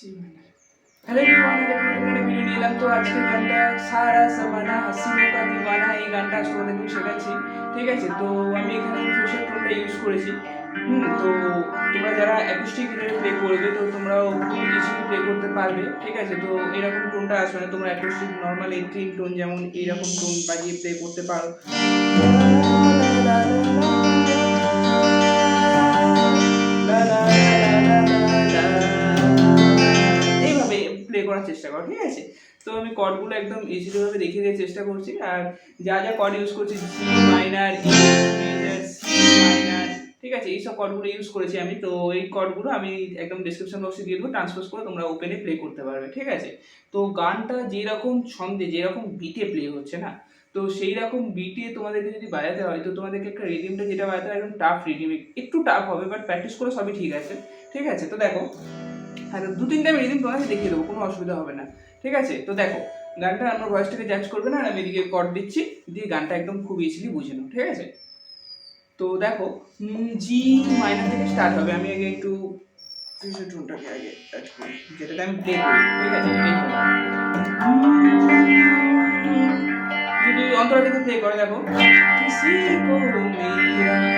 Hello video নিয়ে এলাম তো আজকে গানটা সারা সামানা হাসিনো কা দিওয়ানা এই গানটা তোমাদের আমি শেখাচ্ছি ঠিক আছে তো আমি এখানে ফ্রেশার টোনটা ইউজ করেছি তো তোমরা যারা অ্যাকুস্টিক গিটারে প্লে করবে তো তোমরাও খুব ইজিলি প্লে করতে পারবে ঠিক আছে তো এরকম টোনটা আসবে না তোমরা অ্যাকুস্টিক নর্মাল এইটিন টোন যেমন এইরকম টোন বাজিয়ে প্লে করতে পারো এইভাবে করার চেষ্টা করো, ঠিক আছে? তো আমি কর্ডগুলো একদম ইজিলি ভাবে দেখিয়ে দেওয়ার চেষ্টা করছি। আর যা যা কর্ড ইউজ করছি C minor E C minor ঠিক আছে? এইসব কর্ডগুলো ইউজ করেছি আমি। তো এই কর্ডগুলো আমি একদম ডিসক্রিপশন বক্সে দিয়ে দেবো ট্রান্সপোজ করে তোমরা ওপেনে প্লে করতে পারবে, ঠিক আছে? তো গানটা যেরকম ছন্দে, যেরকম বিটে প্লে হচ্ছে, না? তো সেই রকম বিটে তোমাদেরকে যদি বাজাতে হয়, তো তোমাদেরকে একটা রিদিমটা যেটা বাজাতে হয়, একদম টাফ রিদিম একটু টাফ হবে বাট প্র্যাকটিস করে সবই ঠিক আছে ঠিক আছে? তো দেখো হ্যাঁ দু তিনটা আমি রিদিম তোমাকে দেখিয়ে দেবো, কোনো অসুবিধা হবে না। ঠিক আছে? তো দেখো, গানটা আমার ভয়েসটাকে জাজ করবে না, আর আমি এদিকে কর দিচ্ছি, দিয়ে গানটা একদম খুব ইজিলি বুঝে নাও ঠিক আছে? তো দেখো জি মাইনার থেকে স্টার্ট হবে। আমি আগে একটু টোনটাকে আগে যেটাতে আমি প্লে ঠিক আছে। যদি অন্তরা থেকে প্লে করে, দেখো, কিসি কো মেরা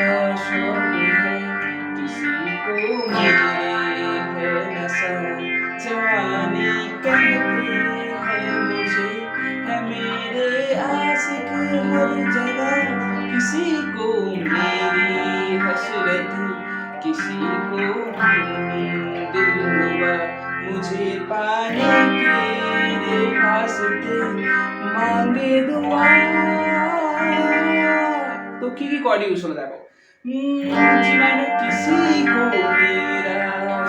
हर जगह किसी को मेरी हसरत किसी को दिल हुआ मुझे पाने के वास्ते मांगे दुआ तो की की कॉर्ड यूज होता जीवन किसी को मेरा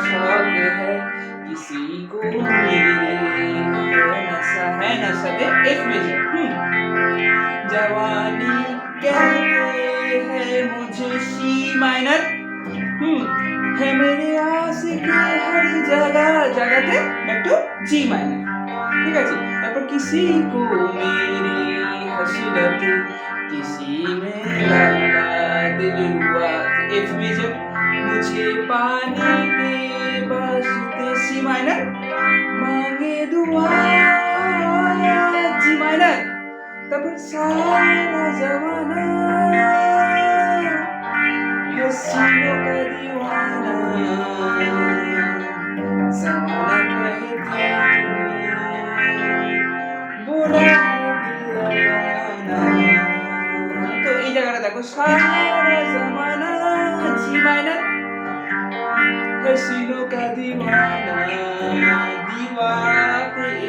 शौक है किसी को मेरे है नशा है नशा दे एफ मेजर जवानी कहते हैं मुझे सी माइनर है मेरे आशिक हर जगह जगह थे बैक टू जी माइनर ঠিক আছে তারপর किसी को मेरी हसरत किसी में लगा दिल हुआ एफ मेजर मुझे पाने के जी मायनर? मांगे दुआ जी मायनर. तब सारा जमाना.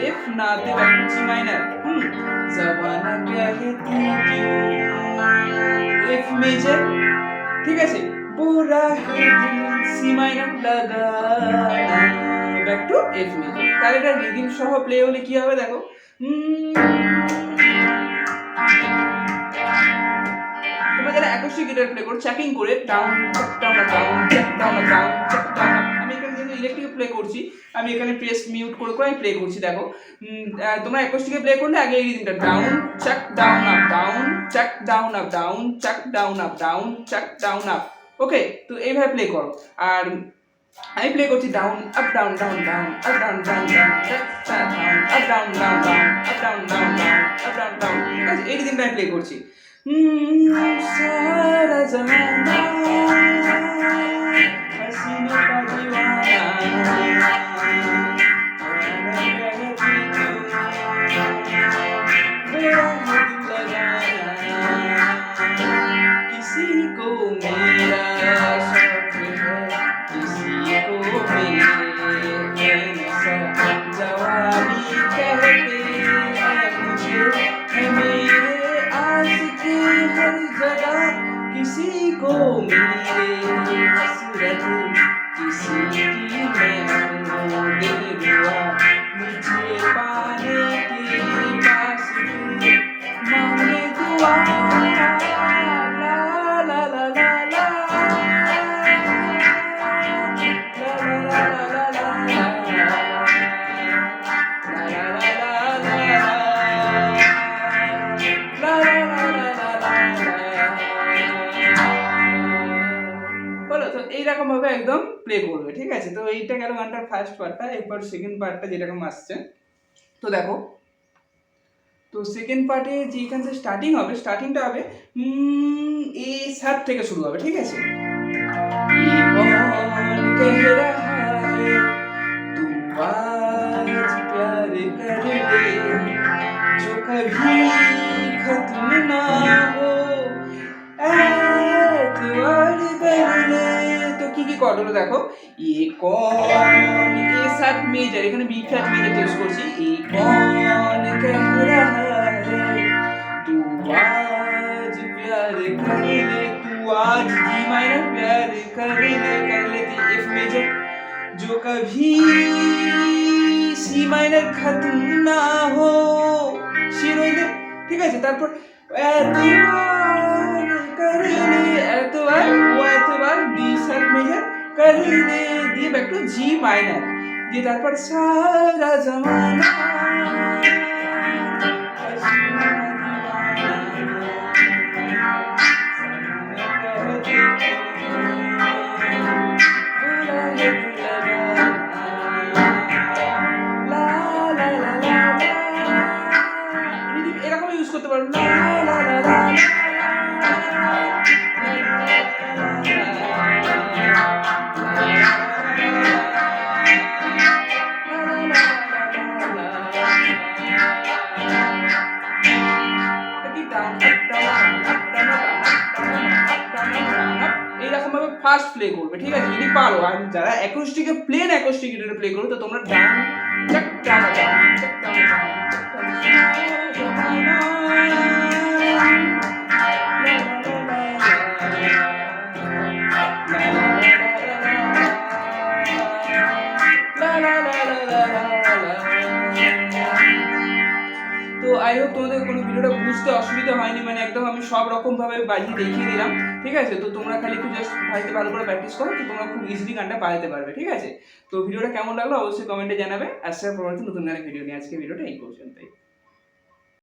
এফ না দেবা জি মাইনার হুম ঠিক আছে রিদিম সহ প্লে হলে কি হবে দেখো? তোমরা যারা একশো গিটার প্লে করো চ্যাকিং করে ডাউন ডাউন করছি। আমি এখানে প্রেস মিউট করে করে আমি প্লে করছি, দেখো। তোমরা অ্যাকোস্টিকে প্লে করলে আগে এই রিদিমটা down chuck down up down chuck down up down chuck down up down chuck down up okay তো এইভাবে প্লে করো। আর আমি প্লে করছি down up down down down up down down down up down down down up down down down up down down এই রিদিমটা আমি play করছি। একদম প্লে করবে ঠিক ঠিক আছে তো এইটা গেল গানটার ফার্স্ট পার্টটা এরপর সেকেন্ড পার্টটা যেরকম আসছে তো দেখো তো সেকেন্ড পার্টে যে এখান থেকে স্টার্টিং হবে স্টার্টিংটা হবে উম, এ সাত থেকে শুরু হবে ঠিক আছে ये कौन कह रहा है तू आज प्यार कर ले जो कभी खत्म ना हो তো কি কি কর্ড হলো দেখো এ কন এ সাত মেজর এখানে বি ফ্ল্যাট মেজর টেস্ট করছি এ কন কহ রহা है तू आज प्यार कर ले तू आज जी माइनर प्यार कर ले कर लेती एफ मेजर जो कभी সি মাইনার খতম না হো সি রইলে ঠিক আছে তারপর এতবার করলে এতবার ও এতবার ডি সাত মেজর করলে দিয়ে ব্যাক টু জি মাইনার দিয়ে তারপর সারা জমানা ফার্স্ট প্লে করবে ঠিক আছে যদি পারো আর যারা অ্যাকোস্টিকে প্লেন অ্যাকোস্টিক গিটারে প্লে করো তো তোমরা ডান চাক টানা ডান চাক টানা ডান চাক টানা অসুবিধা হয়নি মানে একদম আমি সব রকম ভাবে বাজিয়ে দেখিয়ে দিলাম, ঠিক আছে? তো তোমরা খালি একটু জাস্ট বাড়িতে ভালো করে প্র্যাকটিস করো, তো তোমরা খুব ইজিলি গানটা বাজাতে পারবে, ঠিক আছে? তো ভিডিওটা কেমন লাগল অবশ্যই কমেন্টে জানাবে আসছে পরবর্তী নতুন গানের ভিডিও নিয়ে আজকে ভিডিওটা এই পর্যন্তই।